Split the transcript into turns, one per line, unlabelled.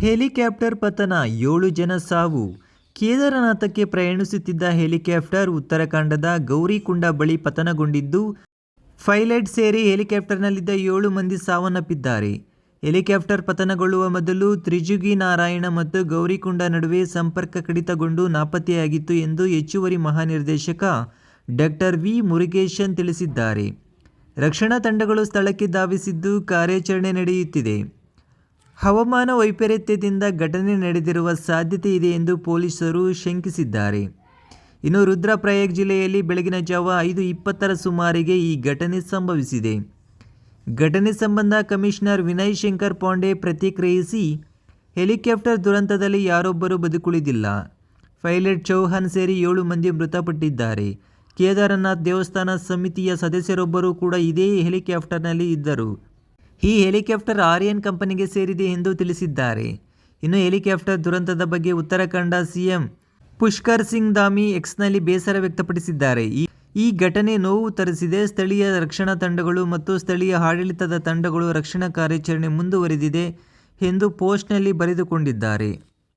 Helicopter ಪತನ ಏಳು ಜನ ಸಾವು. ಕೇದಾರನಾಥಕ್ಕೆ ಪ್ರಯಾಣಿಸುತ್ತಿದ್ದ ಹೆಲಿಕಾಪ್ಟರ್ ಉತ್ತರಾಖಂಡದ ಗೌರಿಕುಂಡ ಬಳಿ ಪತನಗೊಂಡಿದ್ದು, ಪೈಲಟ್ ಸೇರಿ ಹೆಲಿಕಾಪ್ಟರ್ನಲ್ಲಿದ್ದ ಏಳು ಮಂದಿ ಸಾವನ್ನಪ್ಪಿದ್ದಾರೆ. ಹೆಲಿಕಾಪ್ಟರ್ ಪತನಗೊಳ್ಳುವ ಮೊದಲು ತ್ರಿಜುಗಿ ನಾರಾಯಣ ಮತ್ತು ಗೌರಿಕುಂಡ ನಡುವೆ ಸಂಪರ್ಕ ಕಡಿತಗೊಂಡು ನಾಪತ್ತೆಯಾಗಿತ್ತು ಎಂದು ಹೆಚ್ಚುವರಿ ಮಹಾನಿರ್ದೇಶಕ ಡಾಕ್ಟರ್ ವಿ. ಮುರುಗೇಶನ್ ತಿಳಿಸಿದ್ದಾರೆ. ರಕ್ಷಣಾ ತಂಡಗಳು ಸ್ಥಳಕ್ಕೆ ಧಾವಿಸಿದ್ದು ಕಾರ್ಯಾಚರಣೆ ನಡೆಯುತ್ತಿದೆ. ಹವಾಮಾನ ವೈಪರೀತ್ಯದಿಂದ ಘಟನೆ ನಡೆದಿರುವ ಸಾಧ್ಯತೆ ಇದೆ ಎಂದು ಪೊಲೀಸರು ಶಂಕಿಸಿದ್ದಾರೆ. ಇನ್ನು ರುದ್ರಪ್ರಯಾಗ್ ಜಿಲ್ಲೆಯಲ್ಲಿ ಬೆಳಗಿನ ಜಾವ ಐದು ಇಪ್ಪತ್ತರ ಸುಮಾರಿಗೆ ಈ ಘಟನೆ ಸಂಭವಿಸಿದೆ. ಘಟನೆ ಸಂಬಂಧ ಕಮಿಷನರ್ ವಿನಯ್ ಶಂಕರ್ ಪಾಂಡೆ ಪ್ರತಿಕ್ರಿಯಿಸಿ, ಹೆಲಿಕಾಪ್ಟರ್ ದುರಂತದಲ್ಲಿ ಯಾರೊಬ್ಬರೂ ಬದುಕುಳಿದಿಲ್ಲ. ಪೈಲಟ್ ಚೌಹಾನ್ ಸೇರಿ ಏಳು ಮಂದಿ ಮೃತಪಟ್ಟಿದ್ದಾರೆ. ಕೇದಾರನಾಥ್ ದೇವಸ್ಥಾನ ಸಮಿತಿಯ ಸದಸ್ಯರೊಬ್ಬರು ಕೂಡ ಇದೇ ಹೆಲಿಕಾಪ್ಟರ್ನಲ್ಲಿ ಇದ್ದರು. ಈ ಹೆಲಿಕಾಪ್ಟರ್ ಆರ್ಯನ್ ಕಂಪನಿಗೆ ಸೇರಿದೆ ಎಂದು ತಿಳಿಸಿದ್ದಾರೆ. ಇನ್ನು ಹೆಲಿಕಾಪ್ಟರ್ ದುರಂತದ ಬಗ್ಗೆ ಉತ್ತರಾಖಂಡ ಸಿಎಂ ಪುಷ್ಕರ್ ಸಿಂಗ್ ದಾಮಿ ಎಕ್ಸ್ನಲ್ಲಿ ಬೇಸರ ವ್ಯಕ್ತಪಡಿಸಿದ್ದಾರೆ. ಈ ಈ ಘಟನೆ ನೋವು ತರಿಸಿದೆ. ಸ್ಥಳೀಯ ರಕ್ಷಣಾ ತಂಡಗಳು ಮತ್ತು ಸ್ಥಳೀಯ ಆಡಳಿತದ ತಂಡಗಳು ರಕ್ಷಣಾ ಕಾರ್ಯಾಚರಣೆ ಮುಂದುವರೆದಿದೆ ಎಂದು ಪೋಸ್ಟ್ನಲ್ಲಿ ಬರೆದುಕೊಂಡಿದ್ದಾರೆ.